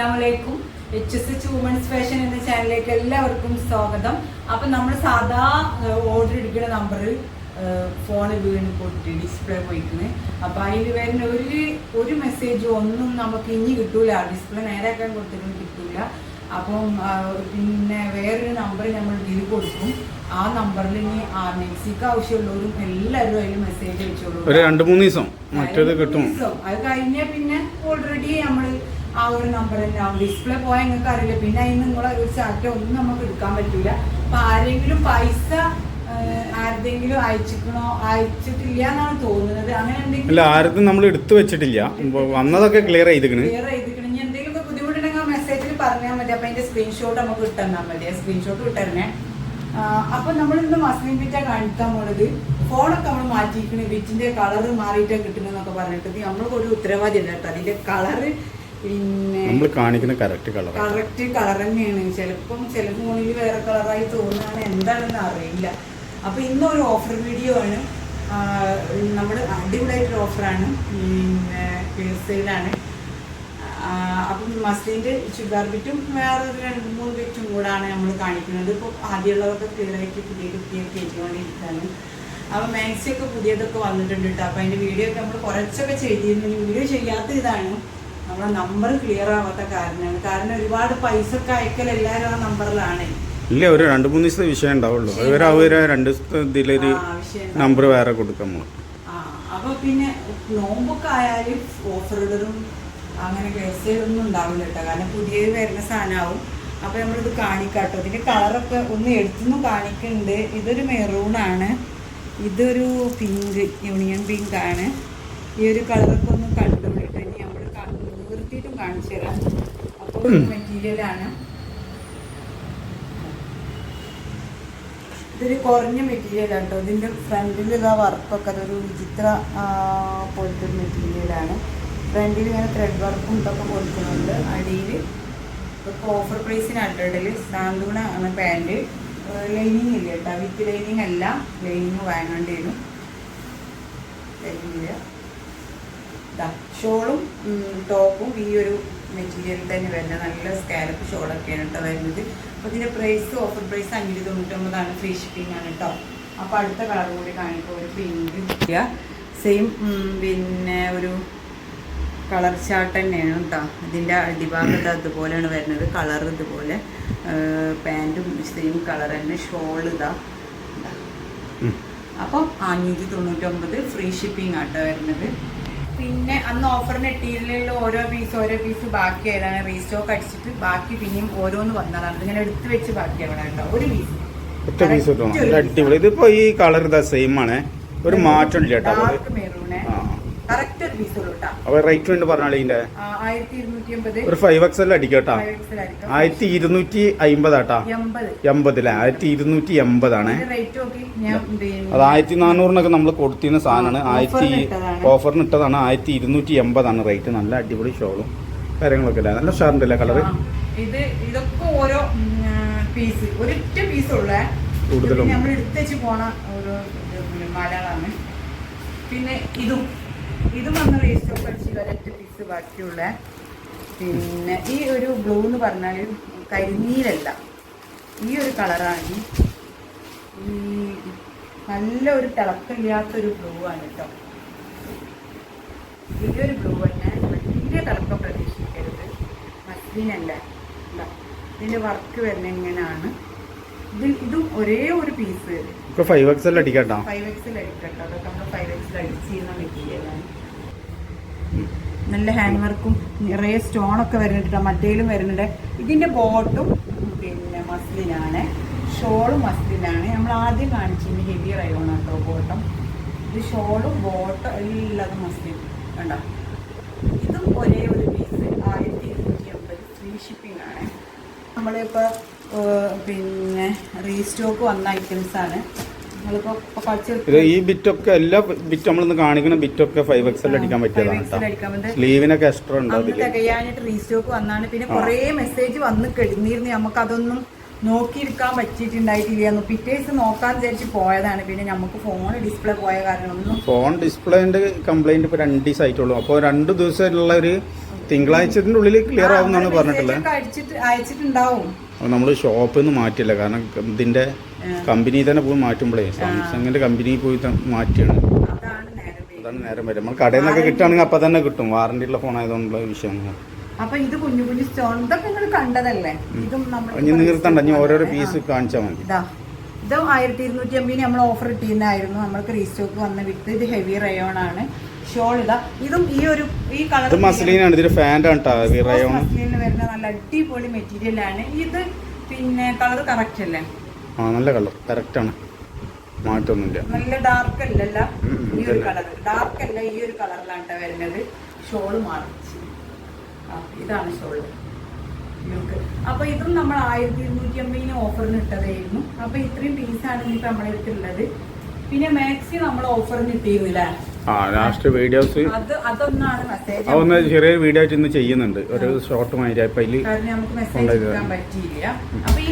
അസ്സാം വലൈക്കും H S H women's fashion എന്ന ചാനലിലേക്ക് എല്ലാവർക്കും സ്വാഗതം. അപ്പൊ നമ്മൾ സാധാ ഓർഡർ എടുക്കുന്ന നമ്പറിൽ ഫോൺ വീണ് പൊട്ടി ഡിസ്പ്ലേ പോയിക്കുന്നത് അപ്പൊ അതിൽ വരുന്ന ഒരു ഒരു മെസ്സേജ് ഒന്നും നമുക്ക് ഇനി കിട്ടൂല. ഡിസ്പ്ലേ നേരാക്കാൻ കൊടുത്തിട്ടും കിട്ടൂല. അപ്പം പിന്നെ വേറൊരു നമ്പർ നമ്മൾ ഇതിൽ കൊടുക്കും. ആ നമ്പറിൽ ഇനി ആ മെക്സിക്ക് ആവശ്യമുള്ളവരും എല്ലാവരും അതിൽ മെസ്സേജ് അയച്ചോളൂ. ഒരു രണ്ട് മൂന്ന് ദിവസം മറ്റേത് കിട്ടും. അത് കഴിഞ്ഞാൽ പിന്നെ ഓൾറെഡി നമ്മൾ ആ ഒരു നമ്പർ തന്നെയാവും ഡിസ്പ്ലേ പോയാൽ നിങ്ങൾക്ക് അറിയില്ല. പിന്നെ അതിന് നിങ്ങളെ ഒരു ചാറ്റ ഒന്നും നമുക്ക് എടുക്കാൻ പറ്റില്ല അപ്പൊ ആരെങ്കിലും പൈസ ആരെങ്കിലും ആരുടെങ്കിലും അയച്ചിക്കണോ അയച്ചിട്ടില്ല എന്നാണ് തോന്നുന്നത്. അങ്ങനെ അല്ല ആർക്കും നമ്മൾ എടുത്തു വെച്ചിട്ടില്ല. വന്നതൊക്കെ ക്ലിയർ ചെയ്തിക്കണ് ക്ലിയർ ചെയ്തിക്കണം ഇനി എന്തെങ്കിലും ബുദ്ധിമുട്ടുണ്ടെങ്കിൽ മെസ്സേജിൽ പറഞ്ഞാൽ മതി. അപ്പൊ അതിന്റെ സ്ക്രീൻഷോട്ട് നമുക്ക് ഇട്ടെന്നാൽ മതി. ആ സ്ക്രീൻഷോട്ട് ഇട്ടരണേ അപ്പൊ നമ്മൾ ഇന്ന് മസ്ലിം ബിറ്റ കാണിക്കാൻ പോണത് ഫോണൊക്കെ നമ്മൾ മാറ്റിയിരിക്കണേ. ബിറ്റിന്റെ കളർ മാറിയിട്ടാ കിട്ടുന്നൊക്കെ പറഞ്ഞിട്ട്. നമ്മൾ ഒരു ഉത്തരവാദി കേട്ടോ. അതിന്റെ കളറ് പിന്നെ നമ്മൾ കാണിക്കുന്ന കറക്റ്റ് കളർ കറക്റ്റ് കളർ തന്നെയാണ്. ചിലപ്പം ചില ഫോണിൽ വേറെ കളറായി തോന്നുകയാണ്. എന്താണെന്ന് അറിയില്ല. അപ്പൊ ഇന്നൊരു ഓഫർ വീഡിയോ ആണ്. നമ്മുടെ അടിപൊളിയായിട്ടൊരു ഓഫറാണ് പിന്നെ സെയിലാണ് അപ്പം മസ്ലിന്റെ ഷുഗാർ ബിറ്റും വേറെ ഒരു രണ്ട് മൂന്ന് ബിറ്റും കൂടാണ് നമ്മൾ കാണിക്കുന്നത്. ഇപ്പോൾ ആദ്യമുള്ളതൊക്കെ ക്ലിയർ ആയിട്ട് പുതിയ പുതിയ കയറ്റിക്കൊണ്ടിരിക്കുകയാണ് അപ്പം മാക്സിയൊക്കെ പുതിയതൊക്കെ വന്നിട്ടുണ്ട് കേട്ടോ അപ്പം അതിന്റെ വീഡിയോ ഒക്കെ നമ്മൾ കുറച്ചൊക്കെ ചെയ്തിരുന്നു. വീഡിയോ ചെയ്യാത്ത ഇതാണ്. നമ്മളെ നമ്പർ ക്ലിയർ ആവാത്ത കാരണമാണ് കാരണം ഒരുപാട് പൈസ അയക്കൽ എല്ലാവരും ആ നമ്പറിലാണ് ഇല്ല ഒരു രണ്ട് മൂന്ന് ദിവസത്തെ വിഷയം ഉണ്ടാവുള്ളൂ. അതുവരെ അവർ രണ്ട് ദിവസത്തെ ഇതിലൊരു നമ്പർ വേറെ കൊടുക്കാൻ നമ്മൾ ആ, അപ്പൊ പിന്നെ നോമ്പൊക്കെ ആയാലും ഓഫർ ഇടറും അങ്ങനെ ഒന്നും ഉണ്ടാവില്ല കേട്ടോ. കാരണം പുതിയത് വരുന്ന സാധനമാവും അപ്പൊ നമ്മളിത് കാണിക്കാട്ടോ. ഇതിന്റെ കളറൊക്കെ ഒന്ന് എടുത്തുനിന്ന് കാണിക്കുന്നുണ്ട് ഇതൊരു മെറൂൺ ആണ്. ഇതൊരു പിങ്ക് യൂണിയൻ പിങ്ക് ആണ്. ഈ ഒരു കളറൊക്കെ ഒന്ന് കണ്ടുപിടിട്ടോ ഇനി നമ്മൾ നിർത്തിയിട്ടും കാണിച്ചു തരാം. അപ്പോൾ മെറ്റീരിയലാണ്. ഇതൊരു കുറഞ്ഞ മെറ്റീരിയലാണ് കേട്ടോ. ഇതിന്റെ ഫ്രണ്ടിൽ ഇതാ വർക്കൊക്കെ അതൊരു വിചിത്ര പോലത്തെ ഒരു മെറ്റീരിയലാണ്. ഫ്രണ്ടിൽ ഇങ്ങനെ ത്രെഡ് വർക്കും ഇതൊക്കെ കൊടുക്കുന്നുണ്ട്. അടിയിൽ ഇപ്പോൾ ഓഫർ പ്രൈസിന് ഹൺഡ്രഡിൽ സാന്തൂണ ആണ് പാന്റ് ലൈനിങ് ഇല്ല കേട്ടോ. വിത്ത് ലൈനിങ് അല്ല. ലൈനിങ് വാങ്ങേണ്ടി വരും. ലൈനിങ് ഷോളും ടോപ്പും ഈ ഒരു മെറ്റീരിയൽ തന്നെ വരുന്നത്. നല്ല സ്കാലപ്പ് ഷോളൊക്കെയാണ് കേട്ടോ വരുന്നത്. അപ്പോൾ ഇതിന്റെ പ്രൈസ് ഓഫർ പ്രൈസ് അഞ്ഞൂറ്റി തൊണ്ണൂറ്റൊമ്പതാണ്. ഫ്രീ ഷിപ്പിംഗ് ആണ് കേട്ടോ. അപ്പോൾ അടുത്ത കളർ കൂടി കാണിക്കുക ഒരു പിങ്ക് സെയിം പിന്നെ ഒരു കളർ ചാർട്ട് തന്നെയാണ് കേട്ടോ. ഇതിന്റെ അടിഭാഗത്ത് അതുപോലെയാണ് വരുന്നത്. കളർ ഇതുപോലെ പാന്റും സെയിം കളർ തന്നെ. ഷോൾ ഇതാ. ഇതാ അപ്പം അഞ്ഞൂറ്റി തൊണ്ണൂറ്റൊമ്പത്. ഫ്രീ ഷിപ്പിംഗ് ആട്ടോ വരുന്നത്. പിന്നെ അന്ന് ഓഫറിന് ഇട്ടിരുന്നില്ല ഓരോ പീസ് ഓരോ പീസ് ബാക്കി ആയതാണ് റീസ്റ്റോക്ക് അടിച്ചിട്ട് ബാക്കി പിന്നെയും ഓരോന്ന് വന്നതാണ്. ഇതിങ്ങനെ എടുത്ത് വെച്ച് ബാക്കി അവിടെ കേട്ടോ ഒരു പീസ് ഒറ്റ പീസ് കിട്ടും അടിപൊളി. ഇതിപ്പോ ഈ കളർ ഇതാ സെയിം ആണ്. ഒരു മാറ്റം ഇല്ല കേട്ടോ. കറക്റ്റ് ഒരു പീസ് അപ്പൊ റേറ്റ് വേണ്ടി പറഞ്ഞാളിന്റെ ഒരു ഫൈവ് എക്സ് എല്ലാം അടിക്കട്ടാ ആയിരത്തി ഇരുന്നൂറ്റി അമ്പതാട്ടാ എൺപത്. എൺപതിലെ? ആയിരത്തി ഇരുന്നൂറ്റി എൺപതാണേ അത് ആയിരത്തി നാനൂറിനൊക്കെ നമ്മൾ കൊടുത്തിരുന്ന സാധനമാണ് ആയിരത്തി ഓഫറിന് ഇട്ടതാണ്. ആയിരത്തി ഇരുന്നൂറ്റി എൺപതാണ് റേറ്റ് നല്ല അടിപൊളി ഷോളും കാര്യങ്ങളൊക്കെ അല്ലേ? നല്ല ഷാറിന്റെ അല്ലേ കളറ് ഇത് ഇതൊക്കെ ഓരോ പീസ് ഒരൊറ്റ പീസ് ഉള്ളേ. കൂടുതലും. നമ്മൾ എടുത്തേച്ച് പോണ ഇത് മലകളാണ് പിന്നെ ഇതും. ഇതും ഒക്കെ അടിച്ച് ഒരൊറ്റ പീസ് ബാക്കിയുള്ള പിന്നെ ഈ ഒരു ബ്ലൂ എന്ന് പറഞ്ഞാൽ കരിനീരല്ല ഈ ഒരു കളറാണ് ഈ നല്ല ഒരു തിളക്കമില്ലാത്തൊരു ബ്ലൂ ആണ് കേട്ടോ ഇതൊരു ബ്ലൂ തന്നെ. വലിയ തിളക്കം പ്രതീക്ഷിക്കരുത്. മസ്ലിനല്ല. ഇതിന്റെ ഇതിന്റെ വർക്ക് വരുന്ന എങ്ങനെയാണ് ഇതിൽ ഇതും ഒരേ ഒരു പീസ് ഫൈവ് എക്സ് അടിക്കട്ടോ. അടിക്കട്ടാ ഫൈവ് എക്സിൽ അടിക്കട്ടോ. അതൊക്കെ നമ്മൾ ഫൈവ് എക്സിൽ അടിച്ച് ചെയ്യുന്ന മെറ്റീരിയലാണ് നല്ല ഹാൻഡ് വർക്കും നിറയെ സ്റ്റോൺ ഒക്കെ വരുന്നുണ്ട്. മറ്റേലും വരുന്നുണ്ട്. ഇതിന്റെ ബോട്ടും പിന്നെ മസ്ലിനാണ് ഷോളും മസ്ലിനാണ് നമ്മൾ ആദ്യം കാണിച്ചതിന്റെ ഹെവി റയോൺ കേട്ടോ ബോട്ടം ഇത് ഷോളും ബോട്ടും എല്ലാതും മസ്ലിൻ കണ്ടോ? ഇതും ഒരേ ഒരു പീസ് ആയിരത്തി ഇരുന്നൂറ്റി അമ്പത് ഫ്രീ ഷിപ്പിംഗ് ആണ് നമ്മളിപ്പോൾ പിന്നെ റീസ്റ്റോക്ക് വന്ന ഐറ്റംസ് ഇത് ഈ ബിറ്റൊക്കെ എല്ലാ ബിറ്റ് നമ്മളിന്ന് കാണിക്കുന്ന ബിറ്റൊക്കെ ഫൈവ് എക്സ് എല്ലാം അടിക്കാൻ പറ്റിയതാണ്. കേട്ടോ സ്ലീവിനൊക്കെ എക്സ്ട്രാ ഉണ്ട് തികയാനായിട്ട് റീസ്റ്റോക്ക് വന്നാണ്. പിന്നെ. കുറേ മെസ്സേജ് വന്ന് കിടന്നിരുന്നു. നമുക്ക് അതൊന്നും നോക്കിയിരിക്കാൻ പറ്റിയിട്ടുണ്ടായിട്ടില്ല. പിറ്റേഴ്സ് നോക്കാൻ വിചാരിച്ച് പോയതാണ്. പിന്നെ നമുക്ക് ഫോൺ ഡിസ്പ്ലേ പോയ കാരണം ഒന്നും ഫോൺ ഡിസ്പ്ലേന്റെ കംപ്ലൈന്റ് ഇപ്പൊ രണ്ട് ദിവസം ആയിട്ടുള്ളൂ. അപ്പോൾ രണ്ട് ദിവസമുള്ള ഒരു തിങ്കളാഴ്ചത്തിന്റെ ഉള്ളിൽ ക്ലിയർ ആവും എന്നാണ് പറഞ്ഞിട്ടുള്ളത്. അയച്ചിട്ട് അയച്ചിട്ടുണ്ടാവും. നമ്മൾ ഷോപ്പിൽ നിന്ന് മാറ്റില്ല കാരണം ഇതിന്റെ കമ്പനി തന്നെ പോയി മാറ്റുമ്പോഴേ സാംസങ്ങിന്റെ കമ്പനി പോയി മാറ്റിയാണ്. അതാണ് നേരം വരെ നമ്മൾ കടയിൽ നിന്നൊക്കെ കിട്ടുകയാണെങ്കിൽ അപ്പം തന്നെ കിട്ടും. വാറണ്ടി ഉള്ള ഫോൺ ആയതുകൊണ്ടുള്ള വിഷയം അപ്പൊ ഇത് കുഞ്ഞു കുഞ്ഞു സ്റ്റോൺ ഇതൊക്കെ നിങ്ങൾ കണ്ടതല്ലേ? ഇതും നമ്മൾ നീർത്തണ്ട ഇനി ഓരോരോ പീസ് കാണിച്ചാൽ മതി. ഇത്. ആയിരത്തി ഇരുന്നൂറ്റി അമ്പതിന് നമ്മൾ ഓഫർ ഇട്ടിരുന്നായിരുന്നു. നമ്മൾക്ക് റീസ്റ്റോക്ക് വന്ന വിത്ത്. ഇത് ഹെവി റയോൺ ആണ്. ഷോൾ ഇതാ. ഇതും ഈ ഒരു ഈ കളർ മസ്ലീനാണ് ഇതൊരു ഫാൻഡാണ് മസ്ലിനിൽ വരുന്ന നല്ല അടിപൊളി മെറ്റീരിയൽ ആണ്. ഇത് പിന്നെ കളർ കറക്റ്റ് അല്ലേ? ആ നല്ല കളർ. കറക്റ്റാണ് മാറ്റൊന്നുമില്ല നല്ല ഡാർക്ക് അല്ലല്ല? ഈ ഒരു കളർ ഡാർക്ക് അല്ല ഈ ഒരു കളറിലാണ് ട്ടോ വരുന്നത്. ഷോൾ മാറി ആ ഇതാണ് ഷോൾ അപ്പൊ ഇതും നമ്മൾ ആയിരത്തി ഇരുന്നൂറ്റി അമ്പതിന് ഓഫറിന് ഇട്ടതായിരുന്നു. അപ്പൊ ഇത്രയും പീസാണ് ഇപ്പൊ നമ്മളെ അടുത്തുള്ളത് പിന്നെ മാക്സി നമ്മൾ ഓഫറിന് ഇട്ടിരുന്നില്ല? ആ ലാസ്റ്റ് വീഡിയോസ് അത് അതൊന്നാണ് മെസ്സേജ് അതൊന്ന് ചെറിയ വീഡിയോ ഇന്ന് ചെയ്യുന്നുണ്ട്. ഒരു ഷോർട്ട് മാതിരി. അപ്പം അതിൽ നമുക്ക് മെസ്സേജ് പറ്റിയില്ല. അപ്പൊ ഈ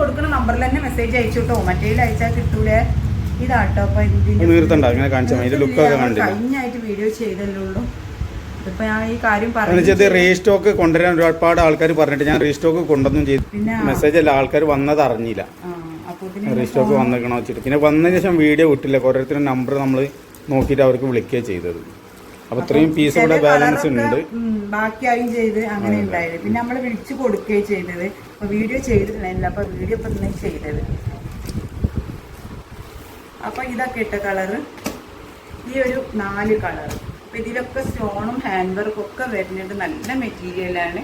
കൊടുക്കുന്ന നമ്പറിൽ തന്നെ മെസ്സേജ് അയച്ചു കേട്ടോ മറ്റേതിൽ അയച്ചാൽ കിട്ടൂലേ. ഇതാട്ടോ അപ്പൊ കഴിഞ്ഞായിട്ട് വീഡിയോ ചെയ്തല്ലേ ഉള്ളൂ. ഇപ്പൊ ഞാൻ ഈ കാര്യം പറഞ്ഞു റീസ്റ്റോക്ക് കൊണ്ടുവരാൻ ഒരുപാട് ആൾക്കാർ പറഞ്ഞിട്ട് ഞാൻ റീസ്റ്റോക്ക് കൊണ്ടൊന്നും ചെയ്തു മെസ്സേജ് അല്ല ആൾക്കാർ വന്നത് അറിഞ്ഞില്ല. റീസ്റ്റോക്ക് വന്നിരിക്കണോ വെച്ചിട്ട്. പിന്നെ വന്നതിന് ശേഷം വീഡിയോ വിട്ടില്ല. കുറേ നമ്പർ നമ്മൾ നോക്കിയിട്ട് അവർക്ക് വിളിക്കുകയാണ് ചെയ്തത്. അപ്പോൾ ഇത്രയും പീസ് ഇവിടെ ബാലൻസ് ഉണ്ട്. ബാക്കിയായും ചെയ്ത് അങ്ങനെ ഉണ്ടായത്. പിന്നെ നമ്മൾ വിളിച്ചു കൊടുക്കുകയും ചെയ്തത്. അപ്പൊ വീഡിയോ ചെയ്തിട്ടുണ്ടായിരുന്നില്ല അപ്പൊ വീഡിയോ ഇപ്പൊ തന്നെ ചെയ്തത്. അപ്പൊ ഇതൊക്കെ ഇട്ട കളറ് ഈ ഒരു നാല് കളർ അപ്പൊ ഇതിലൊക്കെ സ്റ്റോണും ഹാൻഡ് വർക്കും ഒക്കെ വരുന്നുണ്ട് നല്ല മെറ്റീരിയലാണ്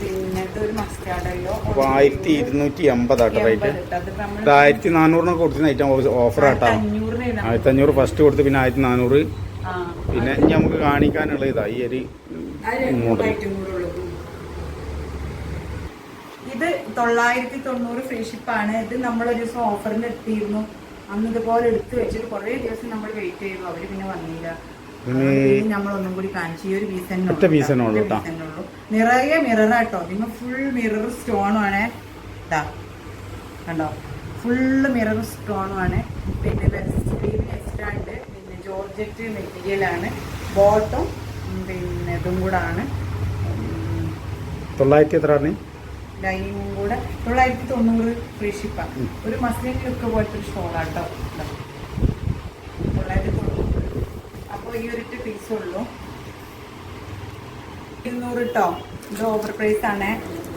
പിന്നെ ഒരു മസ്റ്റാർഡല്ലോ ആയിരത്തി ഇരുന്നൂറ്റി എൺപതാട്ടോ റേറ്റ് ആയിരത്തി നാനൂറിനൊക്കെ കൊടുക്കുന്ന ഐറ്റം ഓഫർ ആട്ടോ. ആയിരത്തി അഞ്ഞൂറ് ഫസ്റ്റ് കൊടുത്ത് പിന്നെ ആയിരത്തി നാനൂറ്. പിന്നെ ഇനി നമുക്ക് കാണിക്കാനുള്ള ഇതാ ഈ അരി മോഡൽ ഇത് തൊള്ളായിരത്തി തൊണ്ണൂറ് ഫ്രീ ഷിപ്പാണ് ഇത് നമ്മളൊരു ദിവസം ഓഫറിന് എത്തിയിരുന്നു. അന്ന് ഇതുപോലെ എടുത്തു വെച്ചിട്ട് കുറേ ദിവസം നമ്മൾ വെയിറ്റ് ചെയ്തു. അവർ പിന്നെ വന്നില്ല. ഒന്നും കൂടി കാണിച്ചു ഈ ഒരു പീസ്. നിറയെ മിററാട്ടോ നിങ്ങൾ ഫുൾ മിറർ സ്റ്റോണാണ് ഇതാ. കണ്ടോ? ഫുള്ള് മിറർ സ്റ്റോണാണ് പിന്നെ പിന്നെ മെറ്റീരിയലാണ് ബോട്ടും പിന്നെ ഇതും കൂടെ ആണ് തൊള്ളായിരത്തി എത്ര പറഞ്ഞു ലൈനിങ്ങും കൂടെ. തൊള്ളായിരത്തി തൊണ്ണൂറ് ഫ്രീ ഷിപ്പാണ് ഒരു മസ്ലിൻ ലുക്ക് പോലത്തെ ഒരു ഷോളാട്ടോ തൊള്ളായിരത്തി തൊണ്ണൂറ്. അപ്പോൾ ഈ ഒരിട്ട് പീസ് ഉള്ളൂ. ഇരുന്നൂറ് കേട്ടോ ഇത് ഓവർ പ്രൈസ് ആണ്.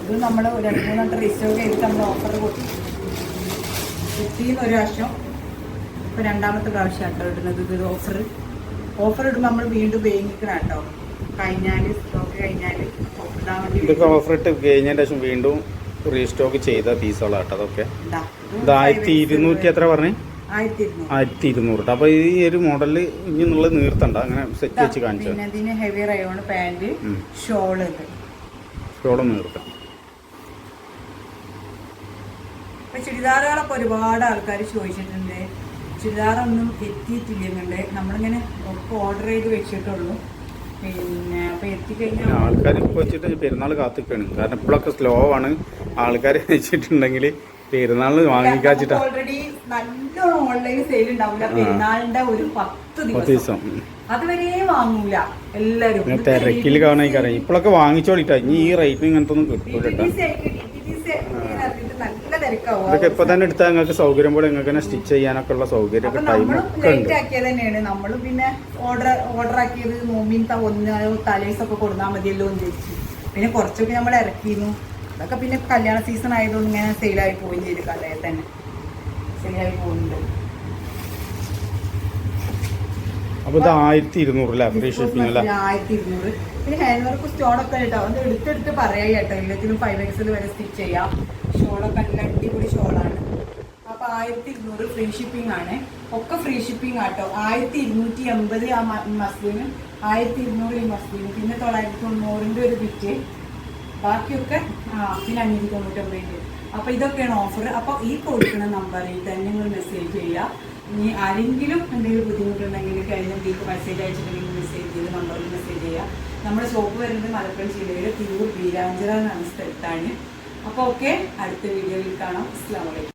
ഇത് നമ്മൾ രണ്ട് മൂന്നെണ്ണം റിസർവ് ചെയ്തിട്ട് നമ്മൾ ഓഫർ കൊടുത്തു. കിട്ടിയെന്ന് ഒരു പ്രാവശ്യം ഇപ്പോൾ രണ്ടാമത്തെ പ്രാവശ്യം കേട്ടോ ഇടുന്നത് ഇത് ഓഫർ ഓഫർ ഇടുമ്പോൾ നമ്മൾ വീണ്ടും ഉപയോഗിക്കണം കേട്ടോ കഴിഞ്ഞാൽ സ്റ്റോക്ക് കഴിഞ്ഞാൽ ഇതൊക്കെ ഓഫർ ഇട്ട് കഴിഞ്ഞതിന് ശേഷം വീണ്ടും റീസ്റ്റോക്ക് ചെയ്ത പീസുകളാട്ടോ അതൊക്കെ. ഇതാ. ആയിരത്തി ഇരുന്നൂറ്റി എത്ര പറഞ്ഞു? ആയിരത്തി ഇരുന്നൂറ് കേട്ടോ അപ്പോൾ ഈ ഒരു മോഡൽ ഇനി എന്നുള്ളത് നീർത്തണ്ട. അങ്ങനെ സെറ്റ് വെച്ച് കാണിച്ചു ഹെവി റയോൺ പാന്റ് ഷോൾ ഷോളം നീർത്താം ചുരിദാറുകളൊക്കെ ഒരുപാട് ആൾക്കാർ ചോദിച്ചിട്ടുണ്ട്. ചുരിദാറൊന്നും എത്തിയിട്ടില്ലെന്നുണ്ട് നമ്മളിങ്ങനെ ഒക്കെ ഓർഡർ ചെയ്ത് വെച്ചിട്ടുള്ളൂ. പിന്നെ അപ്പൊ എത്തിക്കഴിഞ്ഞാൽ ആൾക്കാർ ഇപ്പോൾ വെച്ചിട്ട് പെരുന്നാൾ കാത്തിക്കാണ്. കാരണം ഇപ്പോഴൊക്കെ സ്ലോ ആണ്. ആൾക്കാർ വെച്ചിട്ടുണ്ടെങ്കിൽ പെരുന്നാൾ വാങ്ങിക്കാച്ചിട്ടാ ഓൾറെഡി നല്ലോണം ഓൺലൈൻ സെയിൽ ഉണ്ടാവില്ല പെരുന്നാളിന്റെ ഒരു പത്ത് ദിവസം. അതുവരെ വാങ്ങൂല എല്ലാരും. തിരക്കിൽ കാണാൻ ഇപ്പോഴൊക്കെ വാങ്ങിച്ചോളിട്ടാ. ഇനി ഈ റേറ്റ് ഇങ്ങനത്തെ ഒന്നും കിട്ടൂല ഇതൊക്കെ ഇപ്പൊ തന്നെ എടുത്താൽ നിങ്ങൾക്ക് സൗകര്യം പോലെ നിങ്ങൾക്ക് തന്നെ സ്റ്റിച്ച് ചെയ്യാനൊക്കെ ഉള്ള സൗകര്യം ടൈം ലേറ്റ് ആക്കിയത് തന്നെയാണ്. നമ്മൾ പിന്നെ ഓർഡർ ഓർഡർ ആക്കിയത് നോമ്പിൻ ഒന്ന് തലേസൊക്കെ കൊടുത്താൽ മതിയല്ലോ എന്ന് ചോദിച്ചു പിന്നെ കുറച്ചൊക്കെ നമ്മൾ ഇറക്കിയിരുന്നു. അതൊക്കെ പിന്നെ കല്യാണ സീസൺ ആയതുകൊണ്ട് ഇങ്ങനെ സെയിലായി പോവുകയും ചെയ്തു. കടയിൽ തന്നെ. സെയിലായി പോകുന്നുണ്ട് അപ്പൊ ഇത് ആയിരത്തി ഇരുന്നൂറ് അല്ലേ ഫ്രീ ഷിപ്പിംഗ് അല്ലേ? ആയിരത്തി ഇരുന്നൂറ് പിന്നെ ഹാൻഡ് വർക്ക് സ്റ്റോണൊക്കെ കേട്ടോ. അത് എടുത്തെടുത്ത് പറയാം കേട്ടോ. എല്ലാത്തിനും ഫൈവ് എക്സിൽ വരെ സ്റ്റിച്ച് ചെയ്യാം. ഷോളൊക്കെ നല്ല അടിപൊളി ഷോളാണ് അപ്പൊ ആയിരത്തി ഇരുന്നൂറ് ഫ്രീ ഷിപ്പിംഗ് ആണ്. ഒക്കെ ഫ്രീ ഷിപ്പിംഗ് ആട്ടോ ആയിരത്തി ഇരുന്നൂറ്റി എൺപത് ആ മസ്ലിന്. ആയിരത്തി ഇരുന്നൂറ് ഈ മസ്ലിന്. പിന്നെ തൊള്ളായിരത്തി തൊണ്ണൂറിന്റെ ഒരു ബിറ്റ് ബാക്കിയൊക്കെ ആ പിന്നെ അഞ്ഞൂറ്റി തൊണ്ണൂറ്റൊമ്പതിന്റെ അപ്പൊ ഇതൊക്കെയാണ് ഓഫർ അപ്പോൾ ഈ കൊടുക്കുന്ന നമ്പറിൽ തന്നെ നിങ്ങൾ മെസ്സേജ് ചെയ്യുക ഇനി ആരെങ്കിലും എന്തെങ്കിലും ബുദ്ധിമുട്ടുണ്ടെങ്കിൽ കഴിഞ്ഞ വീക്ക് മെസ്സേജ് അയച്ചിട്ടുണ്ടെങ്കിൽ മെസ്സേജ് ചെയ്ത് നമ്പറിൽ മെസ്സേജ് ചെയ്യുക നമ്മുടെ ഷോപ്പ് വരുന്നത് മലപ്പുറം ജില്ലയിലെ തിരൂർ വീരാഞ്ചിറ എന്ന സ്ഥലത്താണ്. അപ്പോൾ ഓക്കെ അടുത്ത വീഡിയോയിൽ കാണാം. അസ്സാം വലൈക്കും